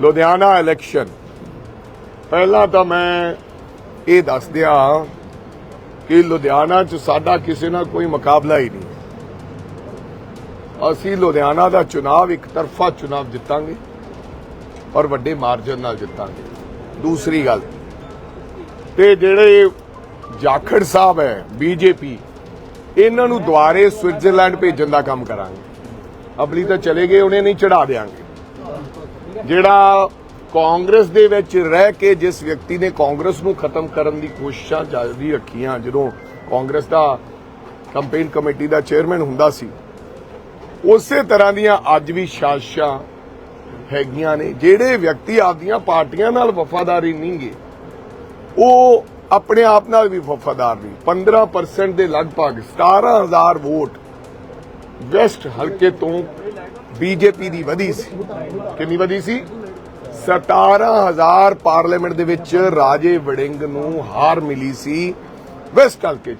Ludhiana election ਪਹਿਲਾਂ ਤਾਂ ਮੈਂ ਇਹ ਦੱਸ ਦਿਆਂ ਕਿ ਲੁਧਿਆਣਾ 'ਚ ਸਾਡਾ ਕਿਸੇ ਨਾਲ ਕੋਈ ਮੁਕਾਬਲਾ ਹੀ ਨਹੀਂ। ਅਸੀਂ ਲੁਧਿਆਣਾ ਦਾ ਚੁਣਾਵ ਇੱਕ ਤਰਫਾ ਚੁਣਾਵ ਜਿੱਤਾਂਗੇ, ਔਰ ਵੱਡੇ ਮਾਰਜਨ ਨਾਲ ਜਿੱਤਾਂਗੇ। ਦੂਸਰੀ ਗੱਲ, ਤੇ ਜਿਹੜੇ ਜਾਖੜ ਸਾਹਿਬ ਹੈ, ਬੀਜੇਪੀ, ਇਹਨਾਂ ਨੂੰ ਦੁਆਰੇ ਸਵਿਟਜ਼ਰਲੈਂਡ ਭੇਜਣ ਦਾ ਕੰਮ ਕਰਾਂਗੇ। ਅਬਲੀ ਤਾਂ ਚਲੇ ਗਏ, ਉਹਨੇ ਨਹੀਂ ਚੜਾ ਦੇਾਂਗੇ ਜਿਹੜਾ ਕਾਂਗਰਸ ਦੇ ਵਿੱਚ ਰਹਿ ਕੇ ਜਿਸ ਵਿਅਕਤੀ ਨੇ ਕਾਂਗਰਸ ਨੂੰ ਖਤਮ ਕਰਨ ਦੀ ਕੋਸ਼ਿਸ਼ਾਂ ਜਾਰੀ ਰੱਖੀਆਂ, ਜਦੋਂ ਕਾਂਗਰਸ ਦਾ ਕੰਪੇਨ ਕਮੇਟੀ ਦਾ ਚੇਅਰਮੈਨ ਹੁੰਦਾ ਸੀ, ਉਸੇ ਤਰ੍ਹਾਂ ਦੀਆਂ ਅੱਜ ਵੀ ਸਾਜ਼ਿਸ਼ਾਂ ਹੈਗੀਆਂ ਨੇ, ਜਿਹੜੇ ਵਿਅਕਤੀ ਆਪਦੀਆਂ ਪਾਰਟੀਆਂ ਨਾਲ ਵਫਾਦਾਰੀ ਨਹੀਂਗੇ ਉਹ ਆਪਣੇ ਆਪ ਨਾਲ ਵੀ ਵਫਾਦਾਰ ਨਹੀਂ 15% ਦੇ ਲਗਭਗ 17000 ਵੋਟ ਵੈਸਟ ਹਲਕੇ ਤੋਂ ਬੀਜੇਪੀ ਦੀ ਵਧੀ ਸੀ। ਕਿੰਨੀ ਵਧੀ ਸੀ? 17000 ਪਾਰਲੀਮੈਂਟ ਦੇ ਵਿੱਚ ਰਾਜੇ ਵੜਿੰਗ ਨੂੰ ਹਾਰ ਮਿਲੀ ਸੀ ਵੈਸਟ ਹਲਕੇ 'ਚ।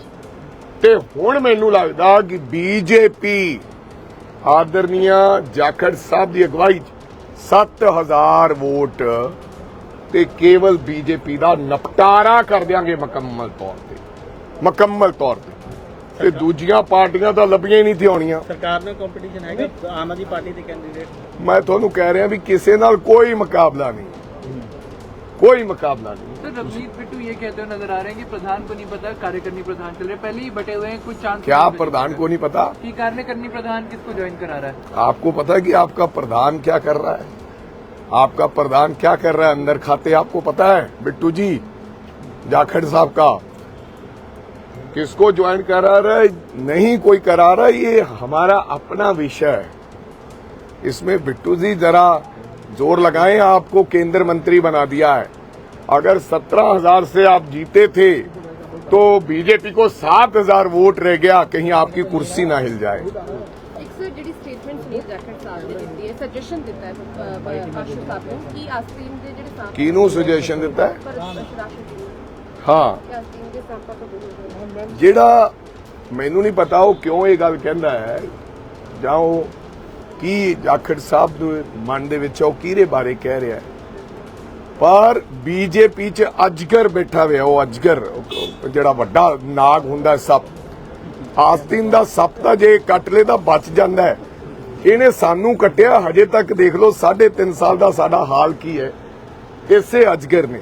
ਤੇ ਹੁਣ ਮੈਨੂੰ ਲੱਗਦਾ ਕਿ ਬੀਜੇਪੀ ਆਦਰਨੀਆ ਜਾਖੜ ਸਾਹਿਬ ਦੀ ਅਗਵਾਈ 'ਚ 7000 ਵੋਟ ਤੇ ਕੇਵਲ ਬੀਜੇਪੀ ਦਾ ਨਿਪਟਾਰਾ ਕਰ ਦਿਆਂਗੇ ਮੁਕੰਮਲ ਤੌਰ ਤੇ। ਮੁਕੰਮਲ ਤੌਰ ਤੇ। ਤੇ ਦੂਜੀਆਂ ਪਾਰਟੀਆਂ ਤਾਂ ਲੱਭੀਆਂ ਹੀ ਨਹੀਂ ਥਿਆਉਣੀਆਂ ਸਰਕਾਰ ਨਾਲ ਕੰਪੀਟੀਸ਼ਨ ਹੈਗਾ ਆਮ ਆਦਮੀ ਪਾਰਟੀ ਦੇ ਕੈਂਡੀਡੇਟ ਮੈਂ ਤੁਹਾਨੂੰ ਕਹਿ ਰਿਹਾ ਵੀ ਕਿਸੇ ਨਾਲ ਕੋਈ ਮੁਕਾਬਲਾ ਨਹੀਂ ਕੋਈ ਮੁਕਾਬਲਾ नहीं सर रवनीत बिट्टू ये कहते हुए नजर आ रहे हैं कि प्रधान को नहीं पता कार्यकारिणी प्रधान चल रहे हैं। पहले ही बटे हुए हैं कुछ चांस क्या प्रधान को नहीं पता कि कार्यकारिणी प्रधान किसको ज्वाइन करा रहा है आपको पता है कि आपका प्रधान क्या कर रहा है आपका प्रधान क्या कर रहा है अंदर खाते आपको पता है बिट्टू जी जाखड़ साहब का किसको ज्वाइन करा रहा है नहीं कोई करा रहा ये हमारा अपना विषय है इसमें बिट्टू जी जरा जोर लगाएं आपको केंद्र मंत्री बना दिया है अगर सत्रह हजार से आप जीते थे तो बीजेपी को सात हजार वोट रह गया कहीं आपकी कुर्सी ना हिल जाए ਇੱਕ ਸਰ ਜਿਹੜੀ ਸਟੇਟਮੈਂਟ ਸੁਨੀਲ ਜਾਖੜ ਸਾਹਿਬ ਨੇ ਦਿੱਤੀ ਹੈ ਸਜੈਸ਼ਨ ਦਿੱਤਾ ਹੈ ਅਹ, ਆਸ਼ੂ ਸਾਹਿਬ ਨੂੰ ਕਿ ਆਸਤੀਨ ਦੇ ਜਿਹੜੇ ਸਾਂਪਾ ਕਿਹਨੂੰ ਸੁਜੈਸ਼ਨ ਦਿੱਤਾ ਹੈ ਪਰ ਰਾਸ਼ਨ ਦੀ ਹਾਂ। ਕਿ ਦੇ ਸਾਂਪਾ ਦੂਰ ਹੋ ਜਿਹੜਾ ਮੈਨੂੰ ਨਹੀਂ ਪਤਾ ਉਹ ਕਿਉਂ ਇਹ ਗੱਲ ਕਹਿੰਦਾ ਹੈ, ਜਾਂ ਉਹ ਕੀ ਜਾਖੜ ਸਾਹਿਬ ਦੇ ਮਨ ਦੇ ਵਿੱਚ ਉਹ ਕਿਹਦੇ ਬਾਰੇ ਕਹਿ ਰਿਹਾ ਹੈ। ਪਰ ਬੀਜੇਪੀ ਚ ਅਜਗਰ ਬੈਠਾ ਹੋਇਆ, ਉਹ ਅਜਗਰ ਜਿਹੜਾ ਵੱਡਾ ਨਾਗ ਹੁੰਦਾ ਸੱਪ ਆਸਤੀਨ ਦਾ ਸੱਪ ਤਾਂ ਜੇ ਕੱਟ ਲੇ ਤਾਂ ਬਚ ਜਾਂਦਾ ਹੈ। ਇਹਨੇ ਸਾਨੂੰ ਕੱਟਿਆ, ਹਜੇ ਤੱਕ ਦੇਖ ਲਓ 3.5 ਸਾਲ ਦਾ ਸਾਡਾ ਹਾਲ ਕੀ ਹੈ। ਇਸੇ ਅਜਗਰ ਨੇ।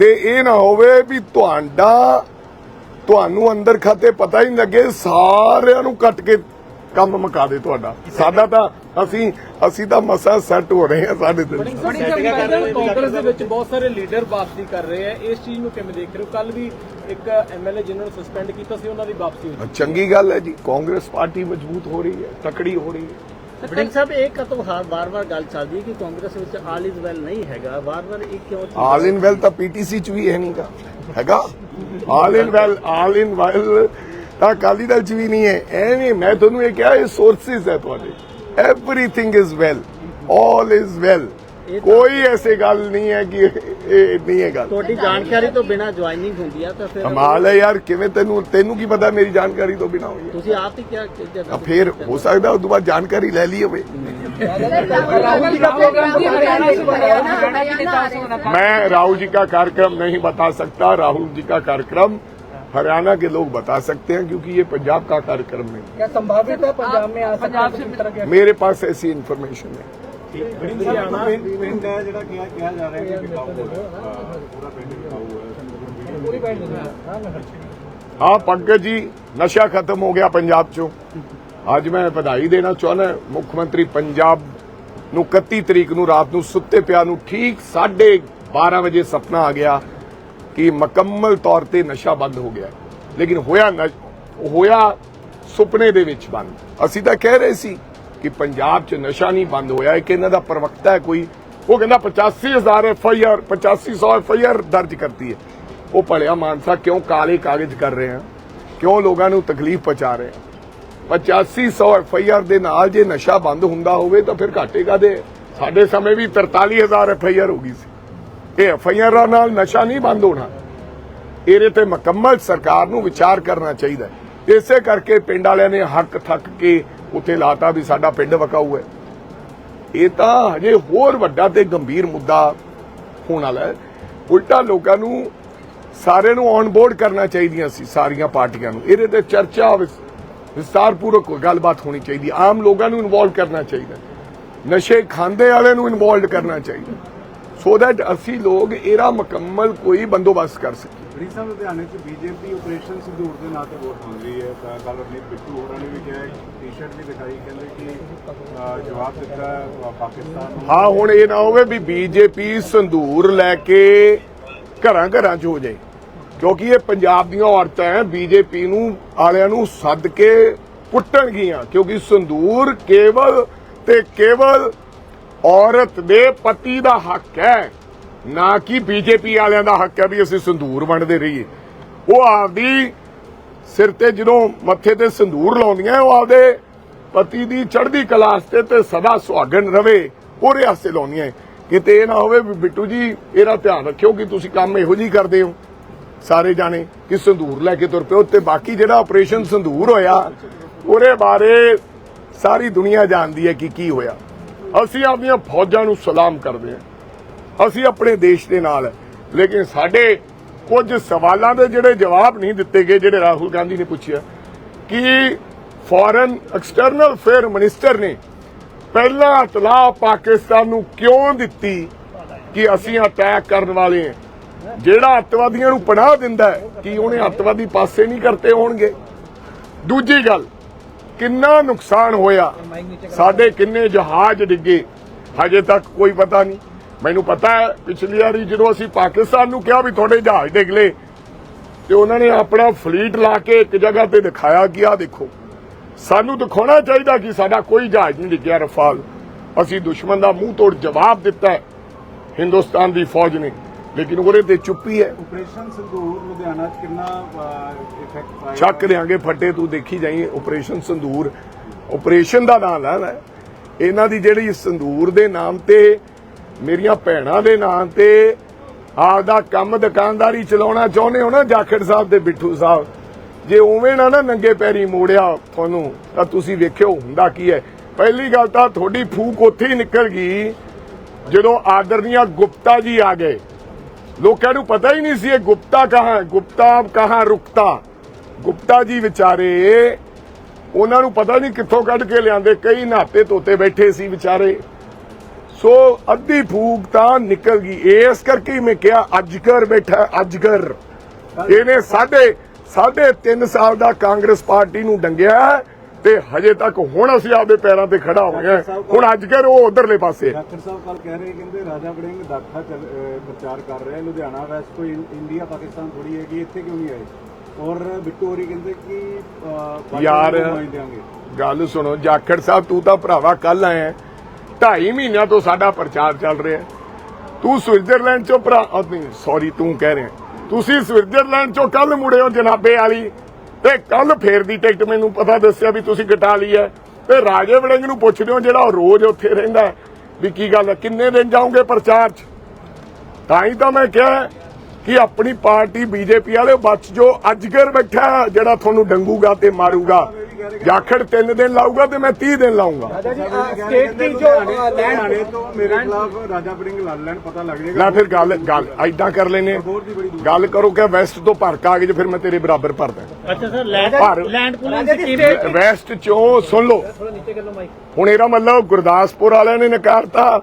ਤੇ ਇਹ ਨਾ ਹੋਵੇ ਵੀ ਤੁਹਾਡਾ ਤੁਹਾਨੂੰ ਅੰਦਰ ਖਾਤੇ ਪਤਾ ਹੀ ਨਹੀਂ ਲੱਗੇ ਸਾਰਿਆਂ ਨੂੰ ਕੱਟ ਕੇ ਕੰਮ ਮੁਕਾ ਦੇ ਤੁਹਾਡਾ। ਸਾਡਾ ਤਾਂ ਅਸੀਂ ਅਸੀਂ ਤਾਂ ਮਸਾ ਸੈੱਟ ਹੋ ਰਹੇ ਹਾਂ ਸਾਡੇ ਤੇ। ਕਾਂਗਰਸ ਦੇ ਵਿੱਚ ਬਹੁਤ ਸਾਰੇ ਲੀਡਰ ਵਾਪਸੀ ਕਰ ਰਹੇ ਆ। ਇਸ ਚੀਜ਼ ਨੂੰ ਕਿਵੇਂ ਦੇਖ ਰਹੇ ਹੋ? ਕੱਲ ਵੀ ਇੱਕ ਐਮਐਲਏ ਜਿਨ੍ਹਾਂ ਨੂੰ ਸਸਪੈਂਡ ਕੀਤਾ ਸੀ ਉਹਨਾਂ ਦੀ ਵਾਪਸੀ ਹੋਈ। ਚੰਗੀ ਗੱਲ ਹੈ ਜੀ। ਕਾਂਗਰਸ ਪਾਰਟੀ ਮਜ਼ਬੂਤ ਹੋ ਰਹੀ ਹੈ ਤਕੜੀ ਹੋ ਰਹੀ ਹੈ। ਬੜਿੰਗ ਸਾਹਿਬ, ਇਹ ਕਦੋਂ ਹਾਰ, ਵਾਰ-ਵਾਰ ਗੱਲ ਚੱਲਦੀ ਹੈ ਕਿ ਕਾਂਗਰਸ ਵਿੱਚ ਆਲ ਇਜ਼ ਵੈਲ ਨਹੀਂ ਹੈਗਾ? ਵਾਰ-ਵਾਰ ਇਹ ਕਿਉਂ ਚੀਜ਼- ਆਲ ਇਨ ਵੈਲ ਤਾਂ ਪੀਟੀਸੀ ਚ ਵੀ ਹੈ ਨਹੀਂਗਾ ਹੈਗਾ? ਆਲ ਇਨ ਵੈਲ, ਆਲ ਇਨ ਵੈਲ ਤਾਂ ਅਕਾਲੀ ਦਲ ਚ ਵੀ ਨਹੀਂ ਹੈ। ਐਵੇਂ ਮੈਂ ਤੁਹਾਨੂੰ ਇਹ ਕਿਹਾ, ਇਹ ਸੋਰਸਿਸ ਹੈ ਤੁਹਾਡੇ। Everything is well all is well ਕੋਈ ਐਸੀ ਗੱਲ ਨਹੀਂ ਹੈ ਕਿ ਇਹ ਨਹੀਂ ਹੈ ਗੱਲ ਤੁਹਾਡੀ ਜਾਣਕਾਰੀ ਤੋਂ ਬਿਨਾ ਜੁਆਇਨਿੰਗ ਹੁੰਦੀ ਆ ਤਾਂ ਫਿਰ ਕਮਾਲ ਹੈ ਯਾਰ ਕਿਵੇਂ ਤੈਨੂੰ ਤੈਨੂੰ ਕੀ ਪਤਾ ਮੇਰੀ ਜਾਣਕਾਰੀ ਤੋਂ ਬਿਨਾ ਹੋਈ ਹੈ ਤੁਸੀਂ ਆਪ ਹੀ ਕਿਹਾ ਤਾਂ ਫੇਰ ਹੋ ਸਕਦਾ ਉਸ ਤੋਂ ਬਾਅਦ ਜਾਣਕਾਰੀ ਲੈ ਲਈ ਹੋਵੇ राहुल जी राहुल गांधी हरियाणा से बना है हरियाणा के नेताओं से बना मैं राहुल जी का कार्यक्रम नहीं बता सकता राहुल जी का कार्यक्रम हरियाणा के लोग बता सकते हैं क्योंकि ये पंजाब का कार्यक्रम नहीं क्या संभावित है पंजाब में आ पंजाब से मिल- है मेरे पास ऐसी इन्फॉर्मेशन है ਪਿੰਡ ਜਾਣਾ ਪਿੰਡ ਹੈ ਜਿਹੜਾ ਕਿਹਾ ਕਿਹਾ ਜਾ ਰਿਹਾ ਕਿ ਬਿਕਾਊ ਪੂਰਾ ਪਿੰਡ ਬਿਕਾਊ ਹੈ ਪੂਰੀ ਪਿੰਡ ਹਾਂ ਪੰਜਾਬ ਨੂੰ 31 ਤਰੀਕ ਨੂੰ ਰਾਤ ਨੂੰ ਸੁੱਤੇ ਪਿਆ ਨੂੰ ਠੀਕ 12:30 ਵਜੇ ਸੁਪਨਾ ਆ ਗਿਆ ਕਿ ਮੁਕੰਮਲ ਤੌਰ ਤੇ ਨਸ਼ਾ ਬੰਦ ਹੋ ਗਿਆ। ਲੇਕਿਨ ਹੋਇਆ ਹੋਇਆ ਸੁਪਨੇ ਦੇ ਵਿੱਚ ਬੰਦ। ਅਸੀਂ ਤਾਂ ਕਹਿ ਰਹੇ ਸੀ ਕਿ ਪੰਜਾਬ 'ਚ ਨਸ਼ਾ ਨਹੀਂ ਬੰਦ ਹੋਇਆ, ਇੱਕ ਇਹਨਾਂ ਦਾ ਪ੍ਰਵਕਤਾ ਹੈ ਕੋਈ, ਉਹ ਕਹਿੰਦਾ 85000 F I R 8500 F I R ਦਰਜ ਕਰਤੀ ਹੈ। ਉਹ ਭਲਿਆ ਮਾਨਸਾ ਕਿਉਂ ਕਾਲੇ ਕਾਗਜ਼ ਕਰ ਰਹੇ ਆ? ਕਿਉਂ ਲੋਕਾਂ ਨੂੰ ਤਕਲੀਫ ਪਹੁੰਚਾ ਰਹੇ ਆ? 8500 ਐਫ ਆਈ ਆਰ ਦੇ ਨਾਲ ਜੇ ਨਸ਼ਾ ਬੰਦ ਹੁੰਦਾ ਹੋਵੇ ਤਾਂ ਫਿਰ ਘਾਟੇਗਾ ਦੇ ਸਾਡੇ ਸਮੇਂ ਵੀ 43000 ਐਫ ਆਈ ਆਰ ਹੋ ਗਈ ਸੀ। ਇਹ ਐਫ ਆਈ ਆਰ ਨਾਲ ਨਸ਼ਾ ਨਹੀਂ ਬੰਦ ਹੋਣਾ। ਇਹਦੇ ਤੇ ਮੁਕੰਮਲ ਸਰਕਾਰ ਨੂੰ ਵਿਚਾਰ ਕਰਨਾ ਚਾਹੀਦਾ ਇਸੇ ਕਰਕੇ ਪਿੰਡ ਵਾਲਿਆਂ ਨੇ ਹੱਕ ਥੱਕ ਕੇ ਉੱਥੇ ਲਾਤਾ ਵੀ ਸਾਡਾ ਪਿੰਡ ਵਕਾਊ ਹੈ। ਇਹ ਤਾਂ ਹਜੇ ਹੋਰ ਵੱਡਾ ਤੇ ਗੰਭੀਰ ਮੁੱਦਾ ਹੋਣ ਵਾਲਾ ਹੈ। ਉਲਟਾ ਲੋਕਾਂ ਨੂੰ ਸਾਰਿਆਂ ਨੂੰ ਔਨ ਬੋਰਡ ਕਰਨਾ ਚਾਹੀਦੀਆਂ ਸੀ, ਸਾਰੀਆਂ ਪਾਰਟੀਆਂ ਨੂੰ। ਇਹਦੇ ਤੇ ਚਰਚਾ ਵਿਸ- ਵਿਸਤਾਰਪੂਰਵਕ ਗੱਲਬਾਤ ਹੋਣੀ ਚਾਹੀਦੀ ਆਮ ਲੋਕਾਂ ਨੂੰ ਇਨਵੋਲਵ ਕਰਨਾ ਚਾਹੀਦਾ ਨਸ਼ੇ ਖਾਂਦੇ ਵਾਲਿਆਂ ਨੂੰ ਇਨਵੋਲਵ ਕਰਨਾ ਚਾਹੀਦਾ ਸੋ ਦੈਟ ਅਸੀਂ ਲੋਕ ਇਹਦਾ ਮੁਕੰਮਲ ਕੋਈ ਬੰਦੋਬਸਤ ਕਰ ਸਕੀਏ। ਬੜੀ ਸਾਹਿਬ ਲੁਧਿਆਣੇ 'ਚ ਬੀਜੇਪੀ ਆਪਰੇਸ਼ਨ ਸੰਦੂਰ ਦੇ ਨਾਂ ਤੇ ਵੋਟ ਮੰਗ ਰਹੀ ਹੈ, ਤਾਂ ਕੱਲ ਆਪਣੀ ਬਿੱਟੂ ਹੋਰਾਂ ਨੇ ਵੀ ਕਿਹਾ ਟੀ-ਸ਼ਰਟ ਵੀ ਦਿਖਾਈ, ਕਹਿੰਦੇ ਕਿ ਜਵਾਬ ਦਿੱਤਾ ਪਾਕਿਸਤਾਨ ਹਾਂ, ਹੁਣ ਇਹ ਨਾ ਹੋਵੇ ਵੀ ਬੀਜੇਪੀ ਸੰਧੂਰ ਲੈ ਕੇ ਘਰਾਂ ਘਰਾਂ ਚ ਹੋ ਜਾਏ, ਕਿਉਂਕਿ ਇਹ ਪੰਜਾਬ ਦੀਆਂ ਔਰਤਾਂ ਹੈ ਬੀਜੇਪੀ ਨੂੰ ਆਲਿਆਂ ਨੂੰ ਸੱਦ ਕੇ ਕੁੱਟਣਗੀਆਂ, ਕਿਉਂਕਿ ਸੰਧੂਰ ਕੇਵਲ ਤੇ ਕੇਵਲ ਔਰਤ ਦੇ ਪਤੀ ਦਾ ਹੱਕ ਹੈ ਨਾ ਕਿ ਬੀਜੇਪੀ ਵਾਲਿਆਂ ਦਾ ਹੱਕ ਹੈ ਵੀ ਅਸੀਂ ਸੰਧੂਰ ਵੰਡਦੇ ਰਹੀਏ। ਉਹ ਆਪਦੀ ਸਿਰ ਤੇ ਜਦੋਂ ਮੱਥੇ ਤੇ ਸੰਧੂਰ ਲਾਉਂਦੀਆਂ, ਉਹ ਆਪਦੇ ਪਤੀ ਦੀ ਚੜ੍ਹਦੀ ਕਲਾ ਤੇ ਤੇ ਸਦਾ ਸੁਹਾਗਣ ਰਵੇ ਉਹਦੇ ਵਾਸਤੇ ਲਾਉਂਦੀਆਂ ਹੈ। ਕਿਤੇ ਇਹ ਨਾ ਹੋਵੇ ਵੀ ਬਿੱਟੂ ਜੀ, ਇਹਦਾ ਧਿਆਨ ਰੱਖਿਓ ਕਿ ਤੁਸੀਂ ਕੰਮ ਇਹੋ ਜਿਹੀ ਕਰਦੇ ਹੋ। ਸਾਰੇ ਜਾਣੇ ਕਿ ਸੰਧੂਰ ਲੈ ਕੇ ਤੁਰ ਪਿਓ ਤੇ ਬਾਕੀ ਜਿਹੜਾ ਆਪਰੇਸ਼ਨ ਸੰਧੂਰ ਹੋਇਆ, ਉਹਦੇ ਬਾਰੇ ਸਾਰੀ ਦੁਨੀਆ ਜਾਣਦੀ ਹੈ ਕਿ ਕੀ ਹੋਇਆ। ਅਸੀਂ ਆਪਣੀਆਂ ਫੌਜਾਂ ਨੂੰ ਸਲਾਮ ਕਰਦੇ ਹਾਂ। ਅਸੀਂ ਆਪਣੇ ਦੇਸ਼ ਦੇ ਨਾਲ। ਹੈ। ਲੇਕਿਨ ਸਾਡੇ ਕੁਝ ਸਵਾਲਾਂ ਦੇ ਜਿਹੜੇ ਜਵਾਬ ਨਹੀਂ ਦਿੱਤੇ ਗਏ, ਜਿਹੜੇ ਰਾਹੁਲ ਗਾਂਧੀ ਨੇ ਪੁੱਛਿਆ, ਕਿ ਫੋਰਨ ਐਕਸਟਰਨਲ ਅਫੇਅਰ ਮਿਨਿਸਟਰ ਨੇ ਪਹਿਲਾਂ ਇਤਲਾਹ ਪਾਕਿਸਤਾਨ ਨੂੰ ਕਿਉਂ ਦਿੱਤੀ ਕਿ ਅਸੀਂ ਅਟੈਕ ਕਰਨ ਵਾਲੇ ਹਾਂ? ਜਿਹੜਾ ਅੱਤਵਾਦੀਆਂ ਨੂੰ ਪਨਾਹ ਦਿੰਦਾ ਹੈ, ਕਿ ਉਹਨੇ ਅੱਤਵਾਦੀ ਪਾਸੇ ਨਹੀਂ ਕਰਤੇ ਹੋਣਗੇ? ਦੂਜੀ ਗੱਲ, ਕਿੰਨਾ ਨੁਕਸਾਨ ਹੋਇਆ? ਸਾਡੇ ਕਿੰਨੇ ਜਹਾਜ਼ ਡਿੱਗੇ, ਹਜੇ ਤੱਕ ਕੋਈ ਪਤਾ ਨਹੀਂ। ਮੈਨੂੰ ਪਤਾ ਹੈ ਪਿਛਲੀ ਵਾਰੀ ਜਦੋਂ ਅਸੀਂ ਪਾਕਿਸਤਾਨ ਨੂੰ ਕਿਹਾ ਵੀ ਤੁਹਾਡੇ ਜਹਾਜ਼ ਡਿੱਗ ਲਏ ਤੇ ਉਹਨਾਂ ਨੇ ਆਪਣਾ ਫਲੀਟ ਲਾ ਕੇ ਇੱਕ ਜਗ੍ਹਾ ਤੇ ਦਿਖਾਇਆ ਕਿ ਆ ਦੇਖੋ। ਸਾਨੂੰ ਦਿਖਾਉਣਾ ਚਾਹੀਦਾ ਕਿ ਸਾਡਾ ਕੋਈ ਜਹਾਜ਼ ਨਹੀਂ ਡਿੱਗਿਆ ਰਫਾਲ। ਅਸੀਂ ਦੁਸ਼ਮਣ ਦਾ ਮੂੰਹ ਤੋੜ ਜਵਾਬ ਦਿੱਤਾ ਹੈ ਹਿੰਦੁਸਤਾਨ ਦੀ ਫੌਜ ਨੇ। ਲੇਕਿਨ ਉਹਦੇ ਤੇ ਚੁੱਪੀ ਹੈ। ਆਪਰੇਸ਼ਨ ਸੰਦੂਰ ਲੁਧਿਆਣਾ 'ਚ ਕਿੰਨਾ ਇਫੈਕਟ ਪਾਏਗਾ ਚੱਕ ਦਿਆਂਗੇ ਫੱਟੇ ਤੂੰ ਦੇਖੀ ਜਾਈ ਆਪਰੇਸ਼ਨ ਸੰਦੂਰ ਆਪਰੇਸ਼ਨ ਦਾ ਨਾਮ ਹੈ। ਇਹਨਾਂ ਦੀ ਜਿਹੜੀ ਸੰਦੂਰ ਦੇ ਨਾਮ ਤੇ ਮੇਰੀਆਂ ਭੈਣਾਂ ਦੇ ਨਾਮ ਤੇ ਆਪਦਾ ਕੰਮ ਦੁਕਾਨਦਾਰੀ ਚਲਾਉਣਾ ਚਾਹੁੰਦੇ ਹੋ ਨਾ ਜਾਖੜ ਸਾਹਿਬ ਤੇ ਬਿੱਠੂ ਸਾਹਿਬ? ਜੇ ਉਵੇਂ ਨਾ ਨਾ ਨੰਗੇ ਪੈਰੀ ਮੋੜਿਆ ਤੁਹਾਨੂੰ, ਤਾਂ ਤੁਸੀਂ ਵੇਖਿਓ ਹੁੰਦਾ ਕੀ ਹੈ। ਪਹਿਲੀ ਗੱਲ ਤਾਂ ਤੁਹਾਡੀ ਫੂਕ ਉੱਥੇ ਹੀ ਨਿਕਲ ਗਈ, ਜਦੋਂ ਆਦਰਨੀਆ ਗੁਪਤਾ ਜੀ ਆ ਗਏ। ਲੋਕਾਂ ਨੂੰ ਪਤਾ ਹੀ ਨਹੀਂ ਸੀ ਇਹ ਗੁਪਤਾ ਕਹਾਂ ਗੁਪਤਾ ਕਹਾਂ ਰੁਕਤਾ। ਗੁਪਤਾ ਜੀ ਵਿਚਾਰੇ, ਉਹਨਾਂ ਨੂੰ ਪਤਾ ਨਹੀਂ ਕਿੱਥੋਂ ਕੱਢ ਕੇ ਲਿਆਂਦੇ, ਕਈ ਨਾਤੇ ਤੋਤੇ ਬੈਠੇ ਸੀ ਵਿਚਾਰੇ। ਸੋ ਅੱਧੀ ਫੂਕ ਤਾਂ ਨਿਕਲ ਗਈ। ਇਸ ਕਰਕੇ ਹੀ ਮੈਂ ਕਿਹਾ ਅਜਗਰ ਬੈਠਾ ਅਜਗਰ। ਇਹਨੇ ਸਾਢੇ ਸਾਢੇ 3 ਸਾਲ ਦਾ ਕਾਂਗਰਸ ਪਾਰਟੀ ਨੂੰ ਡੰਗਿਆ ਤੇ ਹਜੇ ਤੱਕ ਹੁਣ ਅਸੀਂ ਆਪਦੇ ਪੈਰਾਂ ਤੇ ਖੜਾ ਹੋ। ਗਏ। ਹੁਣ ਅਜਗਰ ਉਹ ਉਧਰਲੇ ਪਾਸੇ। ਡਾਕਟਰ ਸਾਹਿਬ ਕੱਲ ਕਹਿ ਰਹੇ ਕਹਿੰਦੇ ਰਾਜਾ ਵੜਿੰਗ ਦਾਖਾ ਪ੍ਰਚਾਰ ਕਰ ਰਿਹਾ ਲੁਧਿਆਣਾ ਵੈਸਟ ਕੋਈ ਇੰਡੀਆ ਪਾਕਿਸਤਾਨ ਥੋੜੀ ਹੈਗੀ ਇੱਥੇ ਕਿਉਂ ਨਹੀਂ ਆਏ? ਔਰ ਬਿੱਟੂ ਹੋਰੀ ਕਹਿੰਦੇ ਕਿ ਯਾਰ ਗੱਲ ਸੁਣੋ ਜਾਖੜ ਸਾਹਿਬ ਤੂੰ ਤਾਂ ਭਰਾਵਾ ਕੱਲ ਆਇਆ ਢਾਈ ਮਹੀਨਿਆਂ ਤੋਂ ਸਾਡਾ ਪ੍ਰਚਾਰ ਚੱਲ ਰਿਹਾ ਤੂੰ ਸਵਿਟਜ਼ਰਲੈਂਡ ਚੋਂ ਭਰਾ ਨਹੀਂ ਸੌਰੀ ਤੂੰ ਕਹਿ ਰਿਹਾ। ਤੁਸੀਂ ਸਵਿਟਜ਼ਰਲੈਂਡ ਚੋਂ ਕੱਲ ਮੁੜੇ ਹੋ ਜਨਾਬੇ ਵਾਲੀ। ਤੇ ਕੱਲ ਫੇਰ ਦੀ ਟਿਕਟ ਮੈਨੂੰ ਪਤਾ ਦੱਸਿਆ ਵੀ ਤੁਸੀਂ ਕਟਾ ਲਈ ਹੈ। ਤੇ ਰਾਜੇ ਵੜਿੰਗ ਨੂੰ ਪੁੱਛਦੇ ਹੋ ਜਿਹੜਾ ਉਹ ਰੋਜ਼ ਉੱਥੇ ਰਹਿੰਦਾ ਵੀ ਕੀ ਗੱਲ ਹੈ, ਕਿੰਨੇ ਦਿਨ ਜਾਓਗੇ ਪ੍ਰਚਾਰ 'ਚ? ਤਾਂ ਹੀ ਤਾਂ ਮੈਂ ਕਿਹਾ ਕਿ ਆਪਣੀ ਪਾਰਟੀ ਬੀਜੇਪੀ ਵਾਲੇ ਬਚ ਜੋ ਅਜਗਰ ਬੈਠਾ ਜਿਹੜਾ ਤੁਹਾਨੂੰ ਡੰਗੂਗਾ ਤੇ ਮਾਰੂਗਾ। ਜਾਖੜ 3 ਦਿਨ ਲਾਊਗਾ ਤੇ ਮੈਂ 30 ਦਿਨ ਲਾਊਗਾ। ਸਟੇਟ ਦੀ ਜੋ ਲੁਧਿਆਣੇ ਤੋਂ ਮੇਰੇ ਖਿਲਾਫ ਰਾਜਾ ਵੜਿੰਗ ਲੜ ਲੈਣ ਪਤਾ ਲੱਗ ਜਾਏਗਾ। ਨਾ ਫਿਰ ਗੱਲ ਗੱਲ ਐਦਾਂ ਕਰ ਲੈਨੇ। ਗੱਲ ਕਰੋ ਕਿ ਵੈਸਟ ਤੋਂ ਭਰ ਕਾਗਜ਼ ਫਿਰ ਮੈਂ ਤੇਰੇ ਬਰਾਬਰ ਭਰਦਾ ਅੱਛਾ ਸਰ ਲੈਂਡ ਭਰ ਪੂਲਿੰਗ ਸਕੀਮ ਵੈਸਟ ਚੋਂ ਸੁਣ ਲਓ। ਹੁਣ ਇਹਦਾ ਮਤਲਬ ਗੁਰਦਾਸਪੁਰ ਵਾਲਿਆਂ ਨੇ ਨਕਾਰਤਾ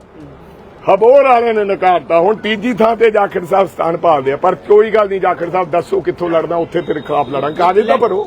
ਹਬੋਰ ਵਾਲਿਆਂ ਨੇ ਨਕਾਰਤਾ। ਹੁਣ ਤੀਜੀ ਥਾਂ ਤੇ ਜਾਖੜ ਸਾਹਿਬ ਸਥਾਨ ਭਾਲਦੇ ਆ ਪਰ ਕੋਈ ਗੱਲ ਨਹੀਂ ਜਾਖੜ ਸਾਹਿਬ ਦੱਸੋ ਕਿੱਥੋਂ ਲੜਨਾ ਉੱਥੇ ਤੇਰੇ ਖਿਲਾਫ ਲੜਾਂਗੇ। ਕਾਗਜ਼ ਤਾਂ ਭਰੋ।